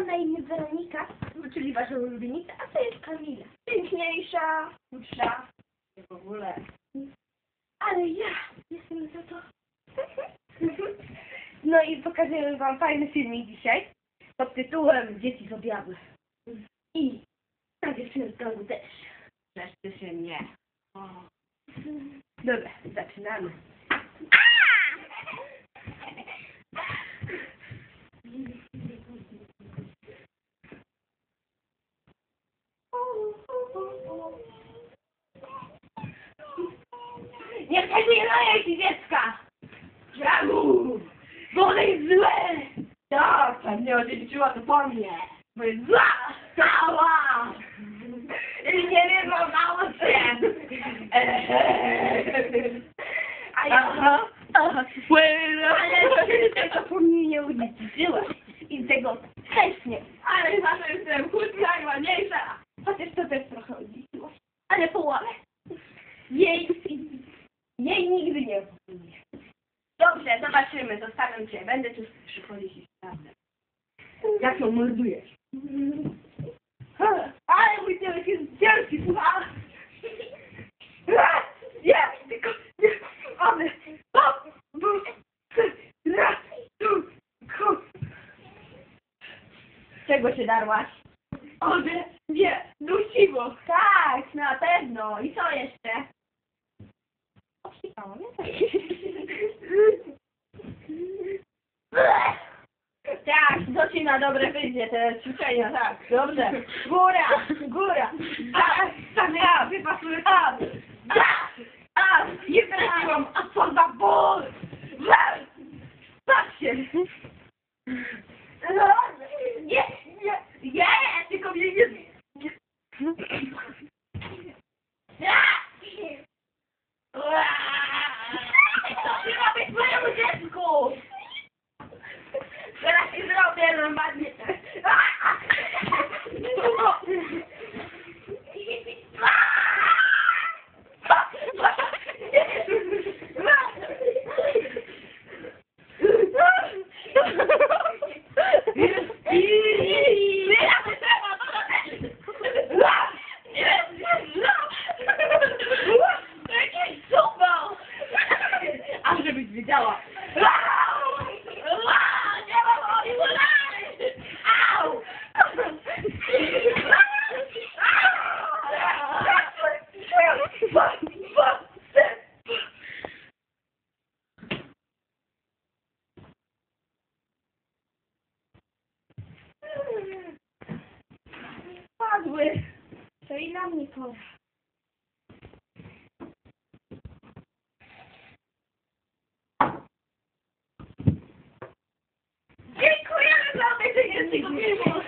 mam na imię Weronika, czyli wasza ulubienica, a to jest Kamila. Piękniejsza, krótsza, w ogóle. Ale ja jestem za to. No i pokażemy wam fajny filmik dzisiaj pod tytułem Dzieci z objawy. I na dziewczyny z gangu też. Wreszcie się nie. O. Dobra, zaczynamy. Nie chcesz mi naleźć dziecka! Czemu? Bo one jest złe! Tak, a mnie odziedziczyła to po mnie. Bo jest zła! Cała! I nie wiem, mało się! A ja... Aha, aha, Ale ty tego po mnie nie udziedziczyłaś. I tego nie. Ale za to jestem chudka i ładniejsza. Chociaż to też trochę udziedziczyłaś. Ale połowę. Nigdy nie opowiesz. Dobrze, zobaczymy. Zostawiam cię. Będę tu przychodzić i sprawdzać. Jak ją mordujesz? Ale mój tyłek jest ciężki, słuchaj. Nie, tylko... Nie, ale... Czego się darłaś? O, nie, nie, dusiwo. Tak, na pewno. I co jeszcze? Obsikałam, Tak, to ci na dobre wyjdzie te ćwiczenia, tak, dobrze. Góra, góra. A, tam ja, wypasuję tam. A, a, nie trafiłam, a co za ból. Patrzcie. No, Nie, nie, nie, tylko mnie nie... nie. Co Oh. Padły. To i na mnie pora. Dziękujemy za obejrzenie tego filmu.